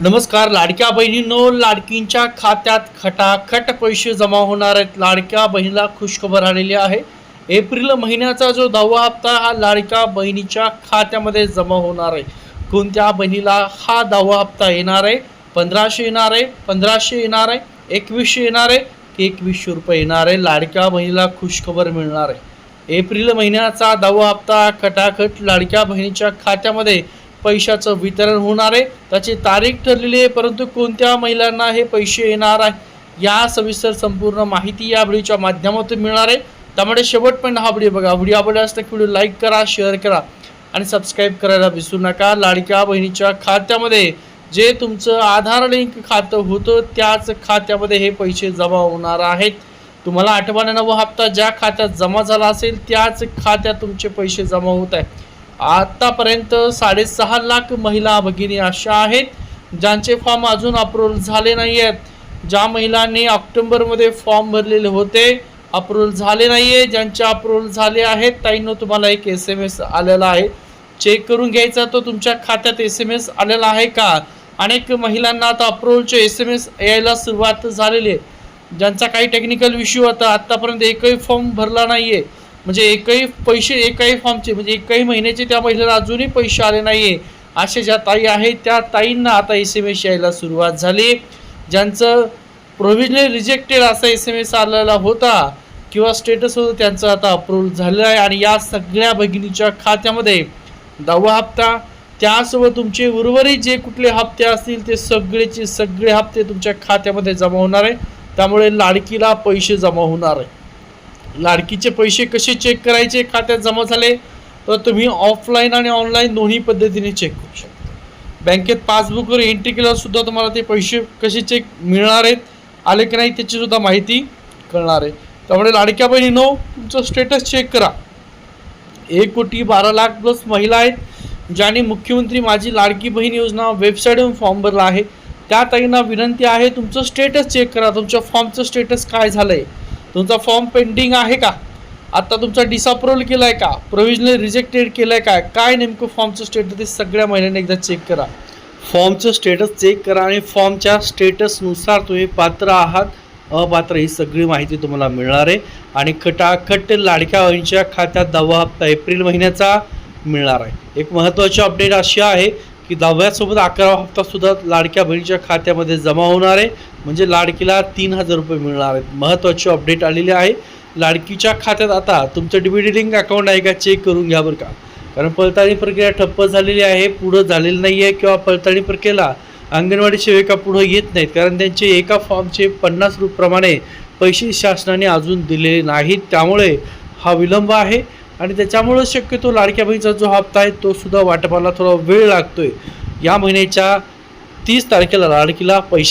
नमस्कार लाडक्या बहिणींनो लाडकींच्या खात्यात खटाखट पैसे जमा होणार आहेत. लाडक्या बहिणीला खुशखबर आलेली आहे. एप्रिल महिन्याचा जो दहावा हप्ता हा लाडक्या बहिणीच्या खात्यामध्ये जमा होणार आहे. कोणत्या बहिणीला हा दहावा हप्ता येणार आहे? पंधराशे येणार आहे पंधराशे येणार आहे एकवीसशे येणार आहे की एकवीसशे रुपये येणार आहे? लाडक्या बहिणीला खुशखबर मिळणार आहे. एप्रिल महिन्याचा दहावा हप्ता खटाखट लाडक्या बहिणीच्या खात्यामध्ये पैशाचं वितरण होणार आहे. त्याची तारीख ठरलेली आहे परंतु कोणत्या महिलांना हे पैसे येणार आहे या सविस्तर संपूर्ण माहिती या व्हिडिओच्या माध्यमातून मिळणार आहे. त्यामुळे शेवटपर्यंत हा व्हिडिओ बघा. व्हिडिओ आवडला असता व्हिडिओ लाईक करा शेअर करा आणि सबस्क्राईब करायला विसरू नका. लाडक्या बहिणीच्या खात्यामध्ये जे तुमचं आधार लिंक खातं होतं त्याच खात्यामध्ये हे पैसे जमा होणार आहेत. तुम्हाला आठवणा नवा हप्ता ज्या खात्यात जमा झाला असेल त्याच खात्यात तुमचे पैसे जमा होत आहे. आतापर्यंत साडेसहा लाख महिला भगिनी अशा आहेत ज्यांचे फॉर्म अजून अप्रूव्हल झाले नाही आहेत ज्या महिलांनी ऑक्टोबरमध्ये फॉर्म भरलेले होते अप्रूव्हल झाले नाही आहे ज्यांचे अप्रूव्हल झाले आहेत ताईंनो तुम्हाला एक एस एम एस आलेला आहे. चेक करून घ्यायचा तो तुमच्या खात्यात एस एम एस आलेला आहे का? अनेक महिलांना आता अप्रूव्हलचे एस एम एस यायला सुरुवात झालेली आहे. ज्यांचा काही टेक्निकल इश्यू होता आत्तापर्यंत एकही फॉर्म भरला नाही आहे म्हणजे एकही पैसे एकही फॉर्मचे म्हणजे एकही महिन्याचे त्या महिलेला अजूनही पैसे आले नाही आहे अशा ज्या ताई आहेत त्या ताईंना आता एस एम एस यायला सुरुवात झाली. ज्यांचं प्रोविजनल रिजेक्टेड असा एस एम एस आलेला होता किंवा स्टेटस होतं त्यांचं आता अप्रूव्ह झालं आहे. आणि या सगळ्या भगिनीच्या खात्यामध्ये दहावा हप्ता त्यासोबत तुमचे उर्वरित जे कुठले हप्ते असतील ते सगळेचे सगळे हप्ते तुमच्या खात्यामध्ये जमा होणार आहे. त्यामुळे लाडकीला पैसे जमा होणार आहे. लाडकीचे पैसे कसे चेक करायचे खात्यात जमा झाले तर तुम्ही ऑफलाईन आणि ऑनलाईन दोन्ही पद्धतीने चेक करू शकता. बँकेत पासबुकवर एंट्री केल्यावरसुद्धा तुम्हाला ते पैसे कसे चेक मिळणार आहेत आले की नाही त्याचीसुद्धा माहिती कळणार आहे. त्यामुळे लाडक्या बहिणीनो तुमचं स्टेटस चेक करा. एक कोटी बारा लाख प्लस महिला आहेत ज्यांनी मुख्यमंत्री माझी लाडकी बहीण योजना वेबसाईटवरून फॉर्म भरला आहे. त्या ताईंना विनंती आहे तुमचं स्टेटस चेक करा. तुमच्या फॉर्मचं स्टेटस काय झालं आहे तुमचा फॉर्म पेंडिंग आहे का? आत्ता तुमचा डिसअप्रूव्हल केला आहे का? प्रोव्हिजनल रिजेक्टेड केलं आहे काय? काय नेमकं फॉर्मचं स्टेटस ते सगळ्या महिन्याने एकदा चेक करा. फॉर्मचं स्टेटस चेक करा आणि फॉर्मच्या स्टेटसनुसार तुम्ही पात्र आहात अपात्र ही सगळी माहिती तुम्हाला मिळणार आहे. आणि खटाखट लाडक्या बहिणीच्या खात्यात दहावा हप्ता एप्रिल महिन्याचा मिळणार आहे. एक महत्त्वाची अपडेट अशी आहे की दहाव्यासोबत अकरावा हप्तासुद्धा लाडक्या बहिणीच्या खात्यामध्ये जमा होणार आहे. म्हणजे लाडकीला तीन हजार रुपये मिळणार आहेत. महत्त्वाची अपडेट आलेली आहे. लाडकीच्या खात्यात आता तुमचं डिबिटी लिंक अकाउंट आहे का? चेक करून घ्या बरं का. कारण पडताळणी प्रक्रिया ठप्प झालेली आहे. पुढं झालेली नाही आहे किंवा पडताळणी प्रक्रियेला अंगणवाडी सेविका पुढं येत नाहीत. कारण त्यांचे एका फॉर्मचे पन्नास रुपप्रमाणे पैसे शासनाने अजून दिलेले नाहीत. त्यामुळे हा विलंब आहे. आणि त्याच्यामुळं शक्यतो लाडक्या बहिणीचा जो हप्ता आहे तो सुद्धा वाटपाला थोडा वेळ लागतोय. या महिन्याच्या तीस तारखेला लाडकीला पैसे